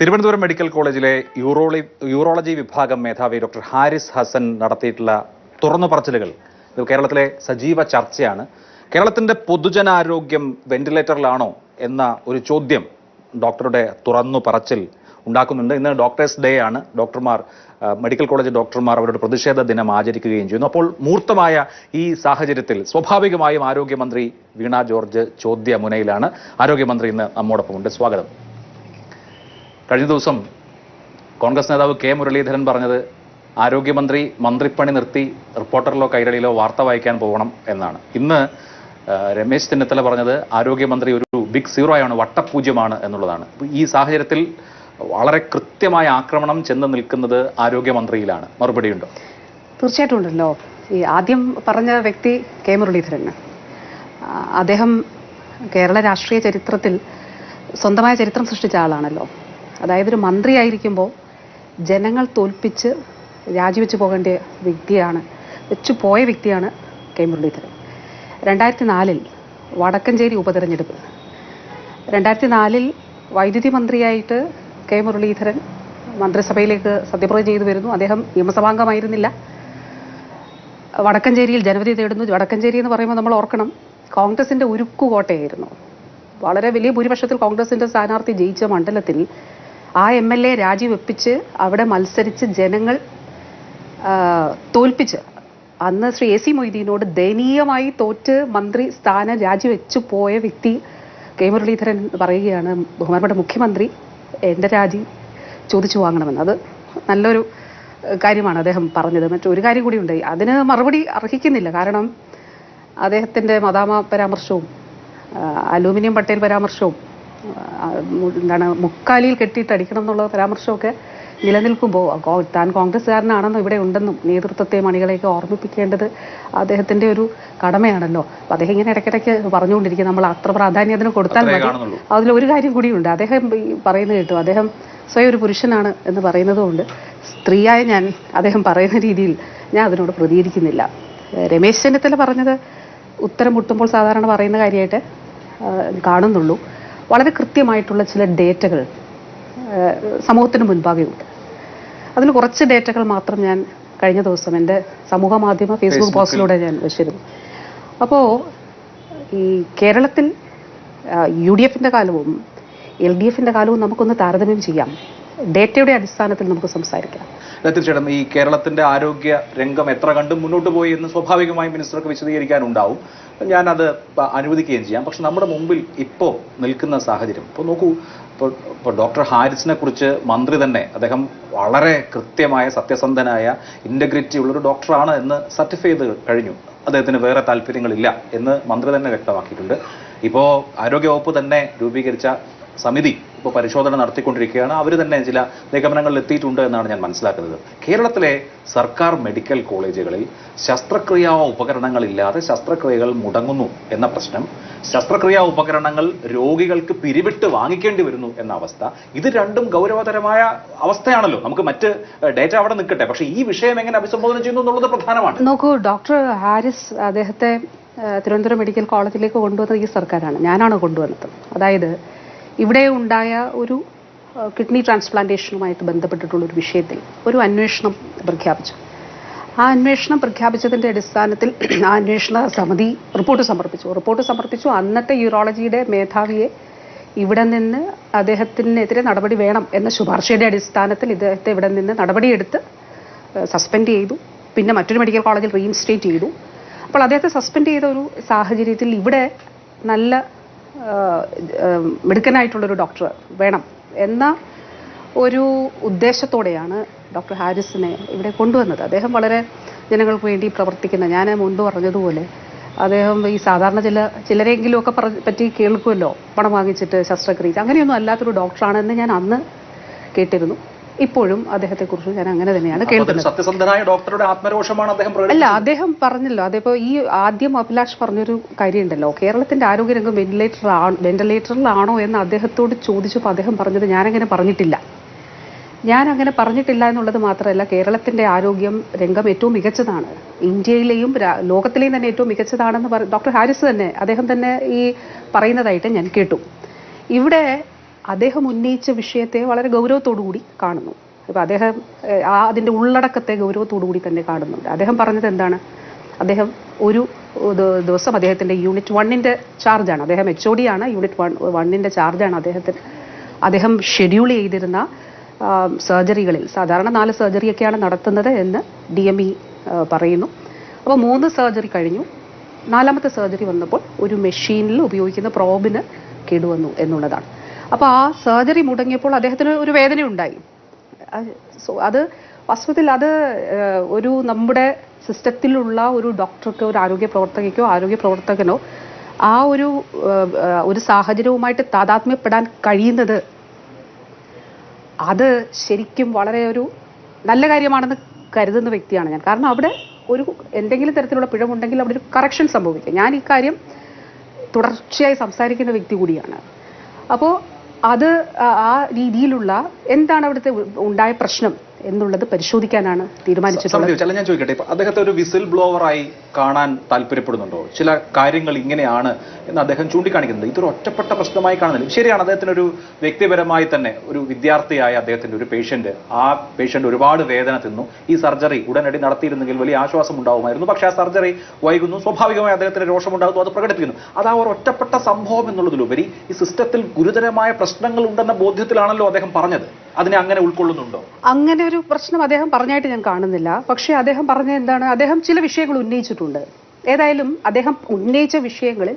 Thiruvananthapuram medical കോളേജിലെ യൂറോളി urology വിഭാഗം മേധാവി ഡോക്ടർ ഹാരിസ് ഹസൻ നടത്തിയിട്ടുള്ള തുറന്നു പറച്ചിലുകൾ ഇത് കേരളത്തിലെ സജീവ ചർച്ചയാണ്. കേരളത്തിന്റെ പൊതുജനാരോഗ്യം വെന്റിലേറ്ററിലാണോ എന്ന ഒരു ചോദ്യം ഡോക്ടറുടെ തുറന്നു പറച്ചിൽ ഉണ്ടാക്കുന്നുണ്ട്. ഇന്ന് ഡോക്ടേഴ്സ് ഡേ ആണ്. ഡോക്ടർമാർ മെഡിക്കൽ കോളേജ് ഡോക്ടർമാർ അവരുടെ പ്രതിഷേധ ദിനം ആചരിക്കുകയും ചെയ്യുന്നു. അപ്പോൾ മൂർത്തമായ ഈ സാഹചര്യത്തിൽ സ്വാഭാവികമായും ആരോഗ്യമന്ത്രി വീണ ജോർജ് ചോദ്യ മുനയിലാണ് ആരോഗ്യമന്ത്രി ഇന്ന് നമ്മോടൊപ്പമുണ്ട്. സ്വാഗതം. കഴിഞ്ഞ ദിവസം കോൺഗ്രസ് നേതാവ് കെ മുരളീധരൻ പറഞ്ഞത് ആരോഗ്യമന്ത്രി മന്ത്രിപ്പണി നിർത്തി റിപ്പോർട്ടറിലോ കൈരളിയിലോ വാർത്ത വായിക്കാൻ പോകണം എന്നാണ്. ഇന്ന് രമേശ് ചെന്നിത്തല പറഞ്ഞത് ആരോഗ്യമന്ത്രി ഒരു ബിഗ് സീറോ വട്ടപൂജ്യമാണ് എന്നുള്ളതാണ്. ഈ സാഹചര്യത്തിൽ വളരെ കൃത്യമായ ആക്രമണം ചെന്ന് നിൽക്കുന്നത് ആരോഗ്യമന്ത്രിയിലാണ്. മറുപടിയുണ്ടോ തീർച്ചയായിട്ടും ഉണ്ടല്ലോ. ഈ ആദ്യം പറഞ്ഞ വ്യക്തി കെ മുരളീധരൻ അദ്ദേഹം കേരള രാഷ്ട്രീയ ചരിത്രത്തിൽ സ്വന്തമായ ചരിത്രം സൃഷ്ടിച്ച ആളാണല്ലോ. അതായത് ഒരു മന്ത്രിയായിരിക്കുമ്പോൾ ജനങ്ങൾ തോൽപ്പിച്ച് രാജിവെച്ച് പോകേണ്ട വ്യക്തിയാണ് വെച്ചു പോയ വ്യക്തിയാണ് കെ. മുരളീധരൻ. രണ്ടായിരത്തി നാലിൽ വടക്കഞ്ചേരി ഉപതെരഞ്ഞെടുപ്പ്. രണ്ടായിരത്തി നാലിൽ വൈദ്യുതി മന്ത്രിയായിട്ട് കെ. മുരളീധരൻ മന്ത്രിസഭയിലേക്ക് സത്യപ്രതിജ്ഞ ചെയ്തു വരുന്നു. അദ്ദേഹം നിയമസഭാംഗമായിരുന്നില്ല. വടക്കഞ്ചേരിയിൽ ജനവധി തേടുന്നു. വടക്കഞ്ചേരി എന്ന് പറയുമ്പോൾ നമ്മൾ ഓർക്കണം കോൺഗ്രസിന്റെ ഉരുക്കുകോട്ടയായിരുന്നു. വളരെ വലിയ ഭൂരിപക്ഷത്തിൽ കോൺഗ്രസിന്റെ സ്ഥാനാർത്ഥി ജയിച്ച മണ്ഡലത്തിൽ ആ എം എൽ എ രാജിവെപ്പിച്ച് അവിടെ മത്സരിച്ച് ജനങ്ങൾ തോൽപ്പിച്ച്. അന്ന് ശ്രീ എ സി മൊയ്തീനോട് ദയനീയമായി തോറ്റ് മന്ത്രി സ്ഥാനം രാജിവെച്ചു പോയ വ്യക്തി കെ മുരളീധരൻ പറയുകയാണ് ബഹുമാനപ്പെട്ട മുഖ്യമന്ത്രി. എന്റെ രാജി ചോദിച്ചു വാങ്ങണമെന്ന്. അത് നല്ലൊരു കാര്യമാണ് അദ്ദേഹം പറഞ്ഞത്. മറ്റൊരു കാര്യം കൂടി ഉണ്ട്. അതിന് മറുപടി അർഹിക്കുന്നില്ല. കാരണം അദ്ദേഹത്തിന്റെ മദാമ പരാമർശവും അലൂമിനിയം പട്ടേൽ പരാമർശവും എന്താണ് മുക്കാലിയിൽ കെട്ടിയിട്ട് അടിക്കണം എന്നുള്ള പരാമർശമൊക്കെ നിലനിൽക്കുമ്പോൾ താൻ കോൺഗ്രസ്സുകാരനാണെന്നും ഇവിടെ ഉണ്ടെന്നും നേതൃത്വത്തെ മണികളെയൊക്കെ ഓർമ്മിപ്പിക്കേണ്ടത് അദ്ദേഹത്തിന്റെ ഒരു കടമയാണല്ലോ. അപ്പം അദ്ദേഹം ഇങ്ങനെ ഇടയ്ക്കിടയ്ക്ക് പറഞ്ഞുകൊണ്ടിരിക്കുക നമ്മൾ അത്ര പ്രാധാന്യം അതിന് കൊടുത്താൽ മതി. അതിലൊരു അതിൽ ഒരു കാര്യം കൂടിയുണ്ട്. അദ്ദേഹം പറയുന്നത് കേട്ടു. അദ്ദേഹം സ്വയം ഒരു പുരുഷനാണ് എന്ന് പറയുന്നതുകൊണ്ട് സ്ത്രീയായ ഞാൻ അദ്ദേഹം പറയുന്ന രീതിയിൽ ഞാൻ അതിനോട് പ്രതികരിക്കുന്നില്ല. രമേശ് ചെന്നിത്തല പറഞ്ഞത് ഉത്തരം മുട്ടുമ്പോൾ സാധാരണ പറയുന്ന കാര്യമായിട്ട് കാണുന്നുള്ളൂ. വളരെ കൃത്യമായിട്ടുള്ള ചില ഡേറ്റകൾ സമൂഹത്തിന് മുൻപാകെയുണ്ട്. അതിൽ കുറച്ച് ഡേറ്റകൾ മാത്രം ഞാൻ കഴിഞ്ഞ ദിവസം എന്റെ സമൂഹ മാധ്യമ ഫേസ്ബുക്ക് പോസ്റ്റിലൂടെ ഞാൻ വെച്ചിരുന്നു. അപ്പോൾ ഈ കേരളത്തിൽ യു ഡി എഫിന്റെ കാലവും എൽ ഡി എഫിന്റെ കാലവും നമുക്കൊന്ന് താരതമ്യം ചെയ്യാം. ഡേറ്റയുടെ അടിസ്ഥാനത്തിൽ നമുക്ക് സംസാരിക്കാം. തീർച്ചയായിട്ടും ഈ കേരളത്തിന്റെ ആരോഗ്യ രംഗം എത്ര കണ്ടും മുന്നോട്ട് പോയി എന്ന് സ്വാഭാവികമായും മിനിസ്റ്റർക്ക് വിശദീകരിക്കാനുണ്ടാവും. ഞാനത് അനുവദിക്കുകയും ചെയ്യാം. പക്ഷെ നമ്മുടെ മുമ്പിൽ ഇപ്പോൾ നിൽക്കുന്ന സാഹചര്യം ഇപ്പോൾ നോക്കൂ ഇപ്പോൾ ഇപ്പോൾ ഡോക്ടർ ഹാരിസിനെ കുറിച്ച് മന്ത്രി തന്നെ അദ്ദേഹം വളരെ കൃത്യമായ സത്യസന്ധനായ ഇന്റഗ്രിറ്റി ഉള്ളൊരു ഡോക്ടറാണ് എന്ന് സർട്ടിഫൈ ചെയ്ത് കഴിഞ്ഞു. അദ്ദേഹത്തിന് വേറെ താല്പര്യങ്ങളില്ല എന്ന് മന്ത്രി തന്നെ വ്യക്തമാക്കിയിട്ടുണ്ട്. ഇപ്പോൾ ആരോഗ്യവകുപ്പ് തന്നെ രൂപീകരിച്ച സമിതി ഇപ്പോൾ പരിശോധന നടത്തിക്കൊണ്ടിരിക്കുകയാണ്. അവർ തന്നെ ചില നിഗമനങ്ങളിൽ എത്തിയിട്ടുണ്ട് എന്നാണ് ഞാൻ മനസ്സിലാക്കുന്നത്. കേരളത്തിലെ സർക്കാർ മെഡിക്കൽ കോളേജുകളിൽ ശസ്ത്രക്രിയാ ഉപകരണങ്ങളില്ലാതെ ശസ്ത്രക്രിയകൾ മുടങ്ങുന്നു എന്ന പ്രശ്നം ശസ്ത്രക്രിയാ ഉപകരണങ്ങൾ രോഗികൾക്ക് പിരിവിട്ട് വാങ്ങിക്കേണ്ടി വരുന്നു എന്ന അവസ്ഥ ഇത് രണ്ടും ഗൗരവതരമായ അവസ്ഥയാണല്ലോ. നമുക്ക് മറ്റ് ഡേറ്റ അവിടെ നിൽക്കട്ടെ. പക്ഷേ ഈ വിഷയം എങ്ങനെ അഭിസംബോധന ചെയ്യുന്നു എന്നുള്ളത് പ്രധാനമാണ്. നോക്കൂ ഡോക്ടർ ഹാരിസ് അദ്ദേഹത്തെ തിരുവനന്തപുരം മെഡിക്കൽ കോളേജിലേക്ക് കൊണ്ടുവന്നത് ഈ സർക്കാരാണ്. ഞാനാണ് കൊണ്ടുവന്നത്. അതായത് ഇവിടെ ഉണ്ടായ ഒരു കിഡ്നി ട്രാൻസ്പ്ലാന്റേഷനുമായിട്ട് ബന്ധപ്പെട്ടിട്ടുള്ള ഒരു വിഷയത്തിൽ ഒരു അന്വേഷണം പ്രഖ്യാപിച്ചു. ആ അന്വേഷണം പ്രഖ്യാപിച്ചതിന്റെ അടിസ്ഥാനത്തിൽ ആ അന്വേഷണ സമിതി റിപ്പോർട്ട് സമർപ്പിച്ചു. റിപ്പോർട്ട് സമർപ്പിച്ചു. അന്നത്തെ യൂറോളജിയുടെ മേധാവിയെ ഇവിടെ നിന്ന് അദ്ദേഹത്തിനെതിരെ നടപടി വേണം എന്ന ശുപാർശയുടെ അടിസ്ഥാനത്തിൽ ഇദ്ദേഹത്തെ ഇവിടെ നിന്ന് നടപടിയെടുത്ത് സസ്പെൻഡ് ചെയ്തു. പിന്നെ മറ്റൊരു മെഡിക്കൽ കോളേജിൽ റീഇൻസ്റ്റേറ്റ് ചെയ്തു. അപ്പോൾ അദ്ദേഹത്തെ സസ്പെൻഡ് ചെയ്ത ഒരു സാഹചര്യത്തിൽ ഇവിടെ നല്ല മിടുക്കനായിട്ടുള്ളൊരു ഡോക്ടർ വേണം എന്ന ഒരു ഉദ്ദേശത്തോടെയാണ് ഡോക്ടർ ഹാരിസിനെ ഇവിടെ കൊണ്ടുവന്നത്. അദ്ദേഹം വളരെ ജനങ്ങൾക്ക് വേണ്ടി പ്രവർത്തിക്കുന്ന ഞാൻ മുൻപ് പറഞ്ഞതുപോലെ അദ്ദേഹം ഈ സാധാരണ ചില ചിലരെങ്കിലും ഒക്കെ പറഞ്ഞ് പറ്റി കേൾക്കുമല്ലോ പണം വാങ്ങിച്ചിട്ട് ശസ്ത്രക്രിയ. അങ്ങനെയൊന്നും അല്ലാത്തൊരു ഡോക്ടറാണെന്ന് ഞാൻ അന്ന് കേട്ടിരുന്നു. ഇപ്പോഴും അദ്ദേഹത്തെക്കുറിച്ച് ഞാൻ അങ്ങനെ തന്നെയാണ് കേൾക്കുന്നത്. സത്യസന്ധനായ ഡോക്ടറുടെ ആത്മരോഷമാണ് അദ്ദേഹം അല്ല അദ്ദേഹം പറഞ്ഞല്ലോ അതേപോ ഈ ആദ്യം അഭിലാഷ് പറഞ്ഞൊരു കാര്യമുണ്ടല്ലോ കേരളത്തിന്റെ ആരോഗ്യരംഗം വെന്റിലേറ്റർ വെന്റിലേറ്ററിലാണോ എന്ന് അദ്ദേഹത്തോട് ചോദിച്ചപ്പോൾ അദ്ദേഹം പറഞ്ഞത് ഞാനങ്ങനെ പറഞ്ഞിട്ടില്ല. ഞാൻ അങ്ങനെ പറഞ്ഞിട്ടില്ല എന്നുള്ളത് മാത്രമല്ല കേരളത്തിന്റെ ആരോഗ്യം രംഗം ഏറ്റവും മികച്ചതാണ്. ഇന്ത്യയിലെയും ലോകത്തിലെയും തന്നെ ഏറ്റവും മികച്ചതാണെന്ന് പറ ഡോക്ടർ ഹാരിസ് തന്നെ അദ്ദേഹം തന്നെ ഈ പറയുന്നതായിട്ട് ഞാൻ കേട്ടു. ഇവിടെ അദ്ദേഹം ഉന്നയിച്ച വിഷയത്തെ വളരെ ഗൗരവത്തോടു കൂടി കാണുന്നു. അപ്പോൾ അദ്ദേഹം ആ അതിന്റെ ഉള്ളടക്കത്തെ ഗൗരവത്തോടു കൂടി തന്നെ കാണുന്നുണ്ട്. അദ്ദേഹം പറഞ്ഞത് എന്താണ്? അദ്ദേഹം ഒരു ദിവസം അദ്ദേഹത്തിന്റെ യൂണിറ്റ് വണ്ണിന്റെ ചാർജാണ്. അദ്ദേഹം എച്ച് ഒ ഡി ആണ് യൂണിറ്റ് വൺ വണ്ണിന്റെ ചാർജാണ് അദ്ദേഹത്തിന്. അദ്ദേഹം ഷെഡ്യൂൾ ചെയ്തിരുന്ന സർജറികളിൽ സാധാരണ നാല് സർജറിയൊക്കെയാണ് നടത്തുന്നത് എന്ന് ഡി എം ഇ പറയുന്നു. അപ്പോൾ മൂന്ന് സർജറി കഴിഞ്ഞു. നാലാമത്തെ സർജറി വന്നപ്പോൾ ഒരു മെഷീനിൽ ഉപയോഗിക്കുന്ന പ്രോബിന് കേടുവന്നു എന്നുള്ളതാണ്. അപ്പോൾ ആ സർജറി മുടങ്ങിയപ്പോൾ അദ്ദേഹത്തിന് ഒരു വേദന ഉണ്ടായി സോ അത് വാസ്തവത്തിൽ അത് ഒരു നമ്മുടെ സിസ്റ്റത്തിലുള്ള ഒരു ഡോക്ടർക്കോ ഒരു ആരോഗ്യ പ്രവർത്തകയ്ക്കോ ആരോഗ്യ പ്രവർത്തകനോ ആ ഒരു ഒരു സാഹചര്യവുമായിട്ട് താതാത്മ്യപ്പെടാൻ കഴിയുന്നത് അത് ശരിക്കും വളരെ ഒരു നല്ല കാര്യമാണെന്ന് കരുതുന്ന വ്യക്തിയാണ് ഞാൻ. കാരണം അവിടെ ഒരു എന്തെങ്കിലും തരത്തിലുള്ള പിഴവുണ്ടെങ്കിൽ അവിടെ ഒരു കറക്ഷൻ സംഭവിക്കും. ഞാൻ ഈ കാര്യം തുടർച്ചയായി സംസാരിക്കുന്ന വ്യക്തി കൂടിയാണ്. അപ്പോൾ അത് ആ- രീതിയിലുള്ള എന്താണ് അവിടുത്തെ ഉണ്ടായ പ്രശ്നം? എന്നുള്ളത് പരിശോധിക്കാനാണ് തീരുമാനിച്ചിട്ടുള്ളത്. ഞാൻ ചോദിക്കട്ടെ അദ്ദേഹത്തെ ഒരു വിസിൽ ബ്ലോവറായി കാണാൻ താല്പര്യപ്പെടുന്നുണ്ടോ? ചില കാര്യങ്ങൾ ഇങ്ങനെയാണ് എന്ന് അദ്ദേഹം ചൂണ്ടിക്കാണിക്കുന്നത് ഇതൊരു ഒറ്റപ്പെട്ട പ്രശ്നമായി കാണുന്നില്ല. ശരിയാണ് അദ്ദേഹത്തിന് ഒരു വ്യക്തിപരമായി തന്നെ ഒരു വിദ്യാർത്ഥിയായ അദ്ദേഹത്തിന്റെ ഒരു പേഷ്യന്റ് ആ പേഷ്യന്റ് ഒരുപാട് വേദന തിന്നു. ഈ സർജറി ഉടനടി നടത്തിയിരുന്നെങ്കിൽ വലിയ ആശ്വാസം ഉണ്ടാവുമായിരുന്നു. പക്ഷേ ആ സർജറി വൈകുന്നു. സ്വാഭാവികമായി അദ്ദേഹത്തിന് രോഷമുണ്ടാകുന്നു. അത് പ്രകടിപ്പിക്കുന്നു. അത് ആ ഒരു ഒറ്റപ്പെട്ട സംഭവം എന്നുള്ളതിലുപരി ഈ സിസ്റ്റത്തിൽ ഗുരുതരമായ പ്രശ്നങ്ങൾ ഉണ്ടെന്ന ബോധ്യത്തിലാണല്ലോ അദ്ദേഹം പറഞ്ഞത്. അതിനെ അങ്ങനെ ഉൾക്കൊള്ളുന്നുണ്ടോ? അങ്ങനെ ഒരു പ്രശ്നം അദ്ദേഹം പറഞ്ഞായിട്ട് ഞാൻ കാണുന്നില്ല. പക്ഷേ അദ്ദേഹം പറഞ്ഞ എന്താണ്? അദ്ദേഹം ചില വിഷയങ്ങൾ ഉന്നയിച്ചിട്ടുണ്ട്. ഏതായാലും അദ്ദേഹം ഉന്നയിച്ച വിഷയങ്ങളിൽ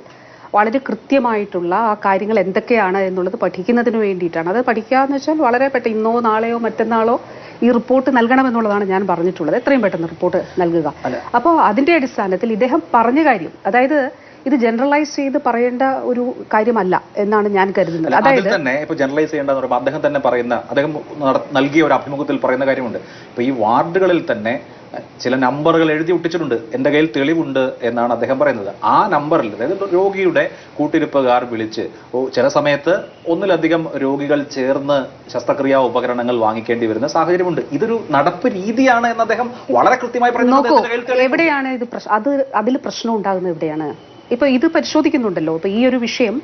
വളരെ കൃത്യമായിട്ടുള്ള ആ കാര്യങ്ങൾ എന്തൊക്കെയാണ് എന്നുള്ളത് പഠിക്കുന്നതിന് വേണ്ടിയിട്ടാണ്. അത് പഠിക്കുക എന്ന് വെച്ചാൽ വളരെ പെട്ടെന്ന് ഇന്നോ നാളെയോ മറ്റന്നാളോ ഈ റിപ്പോർട്ട് നൽകണമെന്നുള്ളതാണ് ഞാൻ പറഞ്ഞിട്ടുള്ളത്. എത്രയും പെട്ടെന്ന് റിപ്പോർട്ട് നൽകുക. അപ്പോൾ അതിന്റെ അടിസ്ഥാനത്തിൽ ഇദ്ദേഹം പറഞ്ഞ കാര്യം അതായത് ഇത് ജനറലൈസ് ചെയ്ത് പറയേണ്ട ഒരു കാര്യമല്ല എന്നാണ് ഞാൻ കരുതുന്നത്. അതായത് തന്നെ ഇപ്പൊ ജനറലൈസ് ചെയ്യേണ്ടെന്ന് പറയുമ്പോൾ അദ്ദേഹം തന്നെ പറയുന്ന അദ്ദേഹം നൽകിയ ഒരു അഭിമുഖത്തിൽ പറയുന്ന കാര്യമുണ്ട്. ഇപ്പൊ ഈ വാർഡുകളിൽ തന്നെ ചില നമ്പറുകൾ എഴുതി ഒട്ടിച്ചിട്ടുണ്ട്. എന്റെ കയ്യിൽ തെളിവുണ്ട് എന്നാണ് അദ്ദേഹം പറയുന്നത്. ആ നമ്പറിൽ അതായത് രോഗിയുടെ കൂട്ടിരിപ്പുകാർ വിളിച്ച് ചില സമയത്ത് ഒന്നിലധികം രോഗികൾ ചേർന്ന് ശസ്ത്രക്രിയാ ഉപകരണങ്ങൾ വാങ്ങിക്കേണ്ടി വരുന്ന സാഹചര്യമുണ്ട്. ഇതൊരു നടപ്പ് രീതിയാണ് എന്ന് അദ്ദേഹം വളരെ കൃത്യമായി പറയുന്നത് എവിടെയാണ് ഇത് അത് അതിൽ പ്രശ്നം ഉണ്ടാകുന്നത് എവിടെയാണ്? ഇപ്പൊ ഇത് പരിശോധിക്കുന്നുണ്ടല്ലോ. അപ്പൊ ഈ ഒരു വിഷയം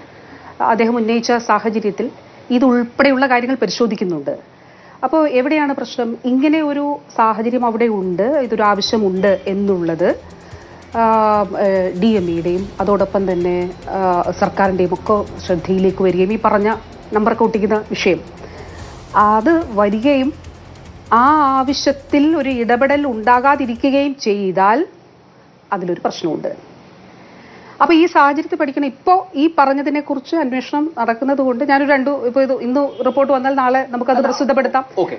അദ്ദേഹം ഉന്നയിച്ച സാഹചര്യത്തിൽ ഇതുൾപ്പെടെയുള്ള കാര്യങ്ങൾ പരിശോധിക്കുന്നുണ്ട്. അപ്പോൾ എവിടെയാണ് പ്രശ്നം? ഇങ്ങനെ ഒരു സാഹചര്യം അവിടെ ഉണ്ട് ഇതൊരു ആവശ്യമുണ്ട് എന്നുള്ളത് ഡി എം ഇയുടെയും അതോടൊപ്പം തന്നെ സർക്കാരിന്റെയും ഒക്കെ ശ്രദ്ധയിലേക്ക് വരികയും ഈ പറഞ്ഞ നമ്പർ ഒട്ടിക്കുന്ന വിഷയം. അത് വരികയും ആ ആവശ്യത്തിൽ ഒരു ഇടപെടൽ ഉണ്ടാകാതിരിക്കുകയും ചെയ്താൽ അതിലൊരു പ്രശ്നമുണ്ട്. അപ്പൊ ഈ സാഹചര്യത്തിൽ പഠിക്കണം ഇപ്പോൾ ഈ പറഞ്ഞതിനെ കുറിച്ച് അന്വേഷണം നടക്കുന്നത് കൊണ്ട് ഞാനൊരു രണ്ടു ഇപ്പൊ ഇത് ഇന്ന് റിപ്പോർട്ട് വന്നാൽ നാളെ നമുക്കത് പ്രസിദ്ധപ്പെടുത്താം. ഓക്കെ